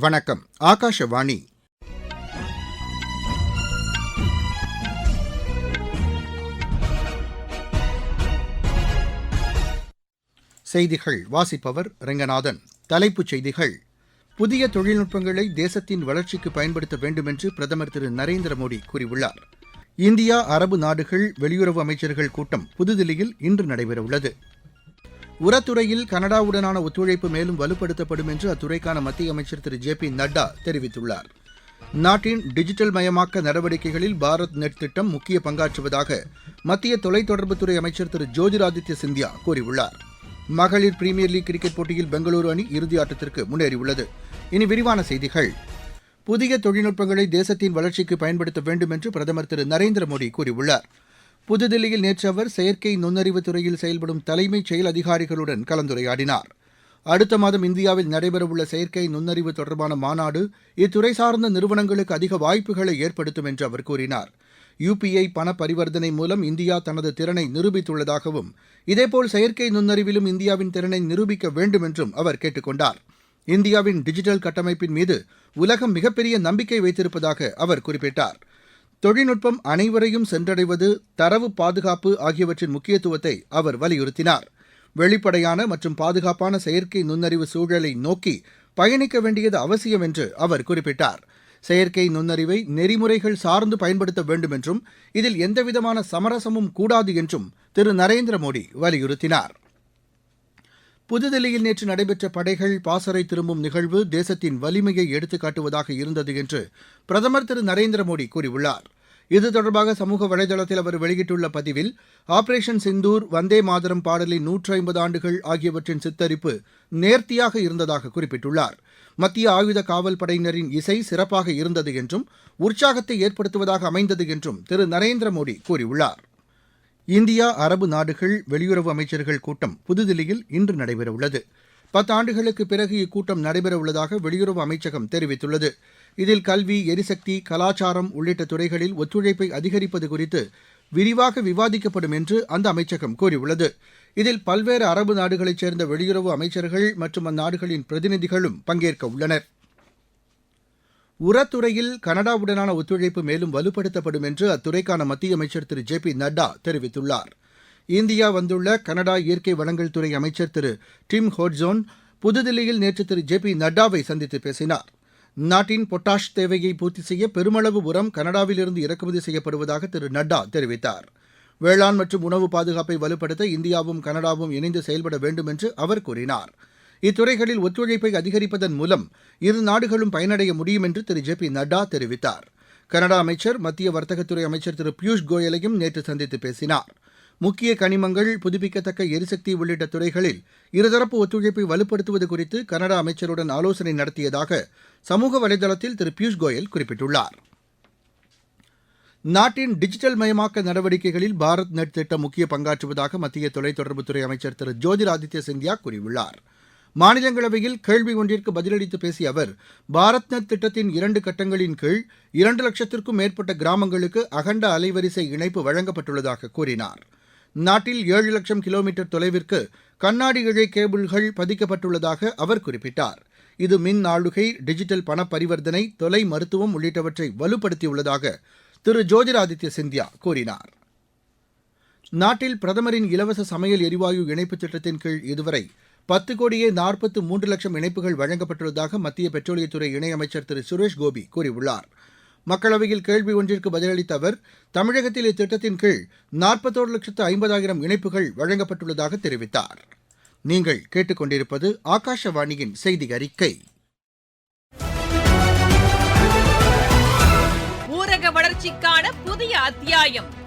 வணக்கம். ஆகாஷவாணி. செய்திகள். வாசிப்பவர் ரெங்கநாதன். தலைப்புச் செய்திகள். புதிய தொழில்நுட்பங்களை தேசத்தின் வளர்ச்சிக்கு பயன்படுத்த வேண்டும் என்று பிரதமர் திரு நரேந்திர மோடி கூறியுள்ளார். இந்தியா அரபு நாடுகள் வெளியுறவு அமைச்சர்கள் கூட்டம் புதுதில்லியில் இன்று நடைபெறவுள்ளது. உரத்துறையில் கனடாவுடனான ஒத்துழைப்பு மேலும் வலுப்படுத்தப்படும் என்று அத்துறைக்கான மத்திய அமைச்சர் திரு ஜே பி நட்டா தெரிவித்துள்ளார். நாட்டின் டிஜிட்டல் மயமாக்க நடவடிக்கைகளில் பாரத் நெட் திட்டம் முக்கிய பங்காற்றுவதாக மத்திய தொலைத்தொடர்புத்துறை அமைச்சர் திரு ஜோதிராதித்ய சிந்தியா கூறியுள்ளார். மகளிர் பிரீமியர் லீக் கிரிக்கெட் போட்டியில் பெங்களூரு அணி இறுதி ஆட்டத்திற்கு முன்னேறியுள்ளது. இனி விரிவான செய்திகள். புதிய தொழில்நுட்பங்களை தேசத்தின் வளர்ச்சிக்கு பயன்படுத்த வேண்டும் என்று பிரதமர் திரு நரேந்திர மோடி கூறியுள்ளார். புதுதில்லியில் நேற்று அவர் செயற்கை நுண்ணறிவு துறையில் செயல்படும் தலைமைச் செயல் அதிகாரிகளுடன் கலந்துரையாடினார். அடுத்த மாதம் இந்தியாவில் நடைபெறவுள்ள செயற்கை நுண்ணறிவு தொடர்பான மாநாடு இத்துறை சார்ந்த நிறுவனங்களுக்கு அதிக வாய்ப்புகளை ஏற்படுத்தும் என்று அவர் கூறினார். யுபிஐ பண பரிவர்த்தனை மூலம் இந்தியா தனது திறனை நிரூபித்துள்ளதாகவும் இதேபோல் செயற்கை நுண்ணறிவிலும் இந்தியாவின் திறனை நிரூபிக்க வேண்டும் என்றும் அவர் கேட்டுக் கொண்டார் இந்தியாவின் டிஜிட்டல் கட்டமைப்பின் மீது உலகம் மிகப்பெரிய நம்பிக்கை வைத்திருப்பதாக அவர் குறிப்பிட்டார். தொழில்நுட்பம் அனைவரையும் சென்றடைவது தரவு பாதுகாப்பு ஆகியவற்றின் முக்கியத்துவத்தை அவர் வலியுறுத்தினார். வெளிப்படையான மற்றும் பாதுகாப்பான செயற்கை நுண்ணறிவு சூழலை நோக்கி பயணிக்க வேண்டியது அவசியம் என்று அவர் குறிப்பிட்டார். செயற்கை நுண்ணறிவை நெறிமுறைகள் சார்ந்து பயன்படுத்த வேண்டும் என்றும் இதில் எந்தவிதமான சமரசமும் கூடாது என்றும் திரு. நரேந்திர மோடி வலியுறுத்தினார். புதுதில்லியில் நேற்று நடைபெற்ற படைகள் பாசறை திரும்பும் நிகழ்வு தேசத்தின் வலிமையை எடுத்துக்காட்டுவதாக இருந்தது என்று பிரதமர் திரு நரேந்திர மோடி கூறியுள்ளார். இது தொடர்பாக சமூக வலைதளத்தில் அவர் வெளியிட்டுள்ள பதிவில் ஆபரேஷன் சிந்தூர் வந்தே மாதரம் பாடலின் நூற்றி ஐம்பது ஆண்டுகள் ஆகியவற்றின் சித்தரிப்பு நேர்த்தியாக இருந்ததாக குறிப்பிட்டுள்ளார். மத்திய ஆயுத காவல் படையினரின் இசை சிறப்பாக இருந்தது என்றும் உற்சாகத்தை ஏற்படுத்துவதாக அமைந்தது என்றும் திரு நரேந்திர மோடி கூறியுள்ளார். இந்தியா அரபு நாடுகள் வெளியுறவு அமைச்சர்கள் கூட்டம் புதுதில்லியில் இன்று நடைபெறவுள்ளது. பத்தாண்டுகளுக்கு பிறகு இக்கூட்டம் நடைபெறவுள்ளதாக வெளியுறவு அமைச்சகம் தெரிவித்துள்ளது. இதில் கல்வி எரிசக்தி கலாச்சாரம் உள்ளிட்ட துறைகளில் ஒத்துழைப்பை அதிகரிப்பது குறித்து விரிவாக விவாதிக்கப்படும் என்று அந்த அமைச்சகம் கூறியுள்ளது. இதில் பல்வேறு அரபு நாடுகளைச் சேர்ந்த வெளியுறவு அமைச்சர்கள் மற்றும் அந்நாடுகளின் பிரதிநிதிகளும் பங்கேற்க உள்ளனர். உரத்துறையில் கனடாவுடனான ஒத்துழைப்பு மேலும் வலுப்படுத்தப்படும் என்று அத்துறைக்கான மத்திய அமைச்சர் திரு. ஜே. பி. நட்டா தெரிவித்துள்ளார். இந்தியா வந்துள்ள கனடா இயற்கை வளங்கள் துறை அமைச்சர் திரு. டிம் ஹோட்ஸோன் புதுதில்லியில் நேற்று திரு. ஜே. பி. நட்டாவை சந்தித்து பேசினார். நாட்டின் பொட்டாஷ் தேவையை பூர்த்தி செய்ய பெருமளவு உரம் கனடாவிலிருந்து இறக்குமதி செய்யப்படுவதாக திரு. நட்டா தெரிவித்தார். வேளாண் மற்றும் உணவு பாதுகாப்பை வலுப்படுத்த இந்தியாவும் கனடாவும் இணைந்து செயல்பட வேண்டும் என்று அவர் கூறினார். இத்துறைகளில் ஒத்துழைப்பை அதிகரிப்பதன் மூலம் இரு நாடுகளும் பயனடைய முடியும் என்று திரு ஜே பி நட்டா தெரிவித்தார். கனடா அமைச்சர் மத்திய வர்த்தகத்துறை அமைச்சர் திரு பியூஷ் கோயலையும் நேற்று சந்தித்து பேசினார். முக்கிய கனிமங்கள் புதுப்பிக்கத்தக்க எரிசக்தி உள்ளிட்ட துறைகளில் இருதரப்பு ஒத்துழைப்பை வலுப்படுத்துவது குறித்து கனடா அமைச்சருடன் ஆலோசனை நடத்தியதாக சமூக வலைதளத்தில் திரு பியூஷ் கோயல் குறிப்பிட்டுள்ளார். நாட்டின் டிஜிட்டல் மயமாக்க நடவடிக்கைகளில் பாரத் நெட் திட்டம் முக்கிய பங்காற்றுவதாக மத்திய தொலைத்தொடர்புத்துறை அமைச்சர் திரு ஜோதிராதித்ய சிந்தியா கூறியுள்ளார். மாநிலங்களவையில் கேள்வி ஒன்றிற்கு பதிலளித்து பேசிய அவர் பாரத் நெட் திட்டத்தின் இரண்டு கட்டங்களின் கீழ் இரண்டு லட்சத்திற்கும் மேற்பட்ட கிராமங்களுக்கு அகண்ட அலைவரிசை இணைப்பு வழங்கப்பட்டுள்ளதாக கூறினார். நாட்டில் ஏழு லட்சம் கிலோமீட்டர் தொலைவிற்கு கண்ணாடி இழை கேபிள்கள் பதிக்கப்பட்டுள்ளதாக அவர் குறிப்பிட்டார். இது மின் ஆளுகை டிஜிட்டல் பண பரிவர்த்தனை தொலை மருத்துவம் உள்ளிட்டவற்றை வலுப்படுத்தியுள்ளதாக திரு ஜோதிராதித்ய சிந்தியா கூறினார். நாட்டில் பிரதமரின் இலவச சமையல் எரிவாயு இணைப்பு திட்டத்தின் கீழ் இதுவரை பத்து கோடியே நாற்பத்து மூன்று லட்சம் இணைப்புகள் வழங்கப்பட்டுள்ளதாக மத்திய பெட்ரோலியத்துறை இணையமைச்சர் திரு சுரேஷ் கோபி கூறியுள்ளார். மக்களவையில் கேள்வி ஒன்றிற்கு பதிலளித்த அவர் தமிழகத்தில் இத்திட்டத்தின் கீழ் நாற்பத்தோரு லட்சத்து ஐம்பதாயிரம் இணைப்புகள் வழங்கப்பட்டுள்ளதாக தெரிவித்தார். நீங்கள் கேட்டுக்கொண்டிருப்பது ஆகாஷவாணியின் செய்தி அறிக்கை. ஊரக வளர்ச்சிக்கான புதிய அத்தியாயம்.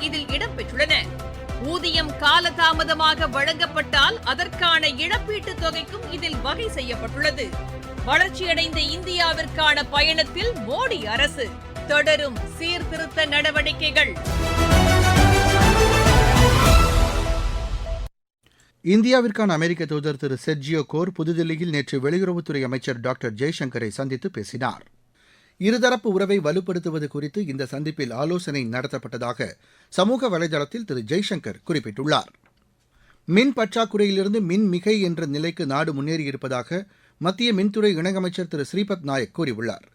இதில் இடம்பெற்றுள்ளன. ஊதியம் காலதாமதமாக வழங்கப்பட்டால் அதற்கான இழப்பீட்டு தொகைக்கும் இதில் வகை செய்யப்பட்டுள்ளது. வளர்ச்சியடைந்த இந்தியாவிற்கான பயணத்தில் மோடி அரசு தொடரும் சீர்திருத்த நடவடிக்கைகள். இந்தியாவிற்கான அமெரிக்க தூதர் திரு செர்ஜியோ கோர் புதுதில்லியில் நேற்று வெளியுறவுத்துறை அமைச்சர் டாக்டர் ஜெய்சங்கரை சந்தித்து பேசினார். இருதரப்பு உறவை வலுப்படுத்துவது குறித்து இந்த சந்திப்பில் ஆலோசனை நடத்தப்பட்டதாக சமூக வலைதளத்தில் திரு ஜெய்சங்கர் குறிப்பிட்டுள்ளார். மின் பற்றாக்குறையிலிருந்து மின் மிகை என்ற நிலைக்கு நாடு முன்னேறியிருப்பதாக மத்திய மின்துறை இணையமைச்சர் திரு ஸ்ரீபத் நாயக் கூறியுள்ளார்.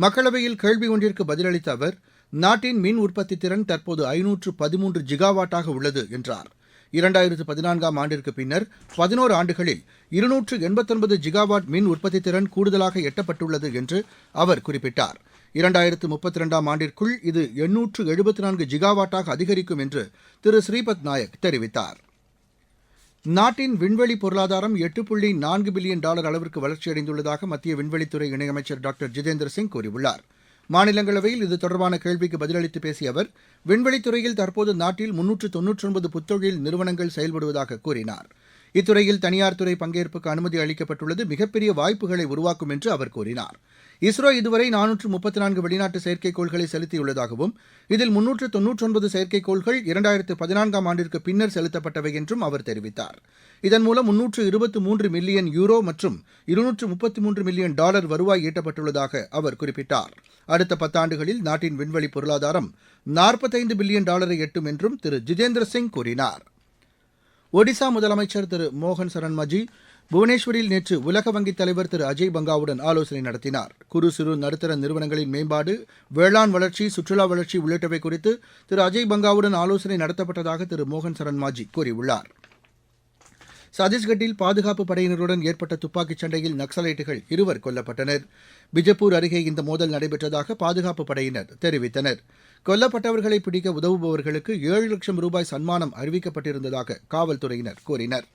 மக்களவையில் கேள்வி ஒன்றிற்கு பதிலளித்த அவர் நாட்டின் மின் உற்பத்தி திறன் தற்போது ஐநூற்று பதிமூன்று ஜிகாவாட்டாக உள்ளது என்றார். இரண்டாயிரத்து பதினான்காம் ஆண்டிற்கு பின்னர் பதினோரு ஆண்டுகளில் இருநூற்று எண்பத்தொன்பது ஜிகாவாட் மின் உற்பத்தி திறன் கூடுதலாக எட்டப்பட்டுள்ளது என்று அவர் குறிப்பிட்டார். இரண்டாயிரத்து முப்பத்தி ரெண்டாம் ஆண்டிற்குள் இது எண்ணூற்று எழுபத்தி நான்கு ஜிகாவாட்டாக அதிகரிக்கும் என்று திரு ஸ்ரீபத் நாயக் தெரிவித்தார். நாட்டின் விண்வெளி பொருளாதாரம் எட்டு புள்ளி நான்கு பில்லியன் டாலர் அளவிற்கு வளர்ச்சியடைந்துள்ளதாக மத்திய விண்வெளித்துறை இணையமைச்சர் டாக்டர் ஜிதேந்திர சிங் கூறியுள்ளார். மாநிலங்களவையில் இது தொடர்பான கேள்விக்கு பதிலளித்து பேசிய அவர் விண்வெளித்துறையில் தற்போது நாட்டில் முன்னூற்று தொன்னூற்றி ஒன்பது புத்தொழில் நிறுவனங்கள் செயல்படுவதாக கூறினார். இத்துறையில் தனியார் துறை பங்கேற்புக்கு அனுமதி அளிக்கப்பட்டுள்ளது. மிகப்பெரிய வாய்ப்புகளை உருவாக்கும் என்று அவர் கூறினார். இஸ்ரோ இதுவரை நானூற்று முப்பத்தி நான்கு வெளிநாட்டு செயற்கைக்கோள்களை செலுத்தியுள்ளதாகவும் இதில் முன்னூற்று தொன்னூற்றொன்பது செயற்கைக்கோள்கள் இரண்டாயிரத்து பதினான்காம் ஆண்டிற்கு பின்னர் செலுத்தப்பட்டவை என்றும் அவர் தெரிவித்தார். இதன் மூலம் முன்னூற்று இருபத்தி மூன்று மில்லியன் யூரோ மற்றும் இருநூற்று முப்பத்தி மூன்று மில்லியன் டாலர் வருவாய் ஈட்டப்பட்டுள்ளதாக அவர் குறிப்பிட்டார். அடுத்த பத்தாண்டுகளில் நாட்டின் விண்வெளி பொருளாதாரம் நாற்பத்தைந்து பில்லியன் டாலரை எட்டும் என்றும் திரு. ஜிதேந்திர சிங் கூறினார். ஒடிசா முதலமைச்சர் திரு மோகன் சரண் மஜி புவனேஸ்வரில் நேற்று உலக வங்கித் தலைவர் திரு அஜய் பங்காவுடன் ஆலோசனை நடத்தினார். குறு சிறு நடுத்தர நிறுவனங்களின் மேம்பாடு வேளாண் வளர்ச்சி சுற்றுலா வளர்ச்சி உள்ளிட்டவை குறித்து திரு அஜய் பங்காவுடன் ஆலோசனை நடத்தப்பட்டதாக திரு மோகன் சரண் மாஜி கூறியுள்ளார். சத்தீஸ்கட்டில் பாதுகாப்பு படையினருடன் ஏற்பட்ட துப்பாக்கிச் சண்டையில் நக்சலைட்டுகள் இருவர் கொல்லப்பட்டனர். பிஜப்பூர் அருகே இந்த மோதல் நடைபெற்றதாக பாதுகாப்பு படையினர் தெரிவித்தனர். கொல்லப்பட்டவர்களை பிடிக்க உதவுபவர்களுக்கு ஏழு லட்சம் ரூபாய் சன்மானம் அறிவிக்கப்பட்டிருந்ததாக காவல்துறையினர் கூறினர்.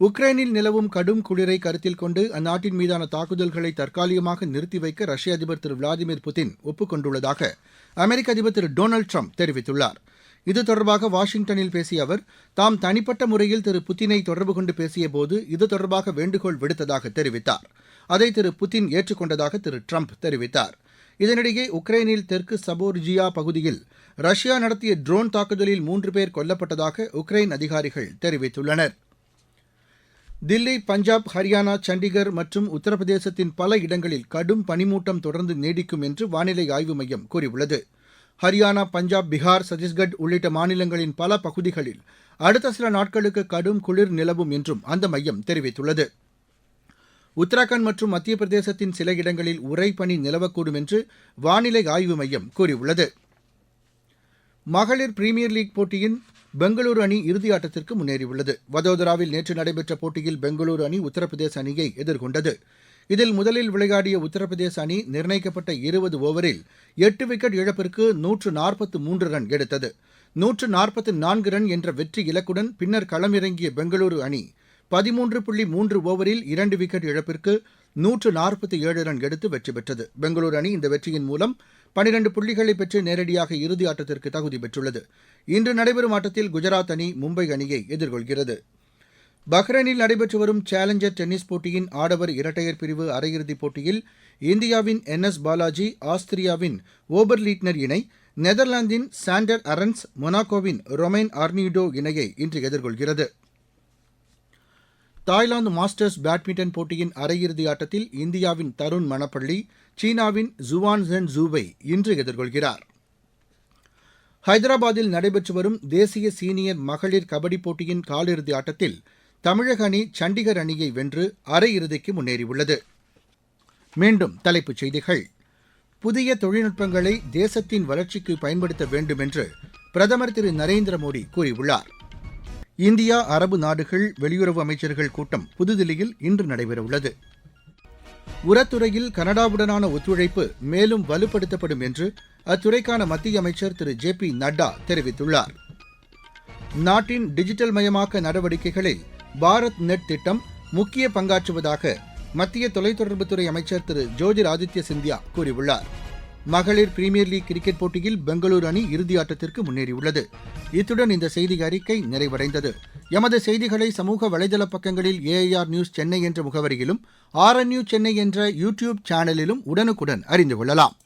உக்ரைனில் நிலவும் கடும் குளிரை கருத்தில் கொண்டு அந்நாட்டின் மீதான தாக்குதல்களை தற்காலிகமாக நிறுத்தி வைக்க ரஷ்ய அதிபர் திரு விளாடிமிர் புதின் ஒப்புக் கொண்டுள்ளதாக அமெரிக்க அதிபர் திரு டொனால்டு ட்ரம்ப் தெரிவித்துள்ளார். இது தொடர்பாக வாஷிங்டனில் பேசிய அவர் தாம் தனிப்பட்ட முறையில் திரு புத்தினை தொடர்பு கொண்டு பேசியபோது இது தொடர்பாக வேண்டுகோள் விடுத்ததாக தெரிவித்தார். அதை திரு புதின் ஏற்றுக்கொண்டதாக திரு ட்ரம்ப் தெரிவித்தார். இதனிடையே உக்ரைனில் தெற்கு சபோர்ஜியா பகுதியில் ரஷ்யா நடத்திய ட்ரோன் தாக்குதலில் மூன்று பேர் கொல்லப்பட்டதாக உக்ரைன் அதிகாரிகள் தெரிவித்துள்ளனர். தில்லி பஞ்சாப் ஹரியானா சண்டிகர் மற்றும் உத்தரப்பிரதேசத்தின் பல இடங்களில் கடும் பனிமூட்டம் தொடர்ந்து நீடிக்கும் என்று வானிலை ஆய்வு மையம் கூறியுள்ளது. ஹரியானா பஞ்சாப் பீகார் சத்தீஸ்கட் உள்ளிட்ட மாநிலங்களின் பல பகுதிகளில் அடுத்த சில நாட்களுக்கு கடும் குளிர் நிலவும் என்றும் அந்த மையம் தெரிவித்துள்ளது. உத்தராகண்ட் மற்றும் மத்திய பிரதேசத்தின் சில இடங்களில் உறைபனி நிலவக்கூடும் என்று வானிலை ஆய்வு மையம் கூறியுள்ளது. மகளிர் பிரீமியர் லீக் போட்டியின் பெங்களூரு அணி இறுதியாட்டத்திற்கு முன்னேறியுள்ளது. வதோதராவில் நேற்று நடைபெற்ற போட்டியில் பெங்களூரு அணி உத்தரப்பிரதேச அணியை எதிர்கொண்டது. இதில் முதலில் விளையாடிய உத்தரப்பிரதேச அணி நிர்ணயிக்கப்பட்ட இருபது ஓவரில் எட்டு விக்கெட் இழப்பிற்கு நூற்று நாற்பத்து மூன்று ரன் எடுத்தது. நூற்று நாற்பத்து நான்கு ரன் என்ற வெற்றி இலக்குடன் பின்னர் களமிறங்கிய பெங்களூரு அணி பதிமூன்று புள்ளி மூன்று ஓவரில் இரண்டு விக்கெட் இழப்பிற்கு நூற்று நாற்பத்தி ஏழு ரன் எடுத்து வெற்றி பெற்றது. பெங்களூரு அணி இந்த வெற்றியின் மூலம் பனிரண்டு புள்ளிகளை பெற்று நேரடியாக இறுதி ஆட்டத்திற்கு தகுதி பெற்றுள்ளது. இன்று நடைபெறும் ஆட்டத்தில் குஜராத் அணி மும்பை அணியை எதிர்கொள்கிறது. பஹ்ரைனில் நடைபெற்று வரும் சேலஞ்சர் டென்னிஸ் போட்டியின் ஆடவர் இரட்டையர் பிரிவு அரையிறுதிப் போட்டியில் இந்தியாவின் என் எஸ் பாலாஜி ஆஸ்திரியாவின் ஓபர்லீட்னர் இணை நெதர்லாந்தின் சாண்டர் அரன்ஸ் மொனாக்கோவின் ரொமைன் ஆர்னிடோ இணையை இன்று எதிர்கொள்கிறது. தாய்லாந்து மாஸ்டர்ஸ் பேட்மிண்டன் போட்டியின் அரையிறுதி ஆட்டத்தில் இந்தியாவின் தருண் மணப்பள்ளி சீனாவின் ஜுவான் ஜென் ஜூவை இன்று எதிர்கொள்கிறார். ஹைதராபாத்தில் நடைபெற்று வரும் தேசிய சீனியர் மகளிர் கபடி போட்டியின் காலிறுதி ஆட்டத்தில் தமிழக அணி சண்டிகர் அணியை வென்று அரையிறுதிக்கு முன்னேறியுள்ளது. மீண்டும் தலைப்புச் செய்திகள். புதிய தொழில்நுட்பங்களை தேசத்தின் வளர்ச்சிக்கு பயன்படுத்த வேண்டும் என்று பிரதமர் திரு நரேந்திர மோடி கூறியுள்ளார். இந்தியா அரபு நாடுகள் வெளியுறவு அமைச்சர்கள் கூட்டம் புதுதில்லியில் இன்று நடைபெறவுள்ளது. உரத்துறையில் கனடாவுடனான ஒத்துழைப்பு மேலும் வலுப்படுத்தப்படும் என்று அத்துறைக்கான மத்திய அமைச்சர் திரு ஜே பி நட்டா தெரிவித்துள்ளார். நாட்டின் டிஜிட்டல் மயமாக்க நடவடிக்கைகளில் பாரத் நெட் திட்டம் முக்கிய பங்காற்றுவதாக மத்திய தொலைத்தொடர்புத்துறை அமைச்சர் திரு ஜோதிர் ஆதித்ய சிந்தியா கூறியுள்ளார். மகளிர் பிரீமியர் லீக் கிரிக்கெட் போட்டியில் பெங்களூரு அணி இறுதியாட்டத்திற்கு முன்னேறியுள்ளது. இத்துடன் இந்த செய்தி அறிக்கை நிறைவடைந்தது. எமது செய்திகளை சமூக வலைதள பக்கங்களில் ஏஐஆர் நியூஸ் சென்னை என்ற முகவரியிலும் ஆர்என்யூ சென்னை என்ற யூடியூப் சேனலிலும் உடனுக்குடன் அறிந்து கொள்ளலாம்.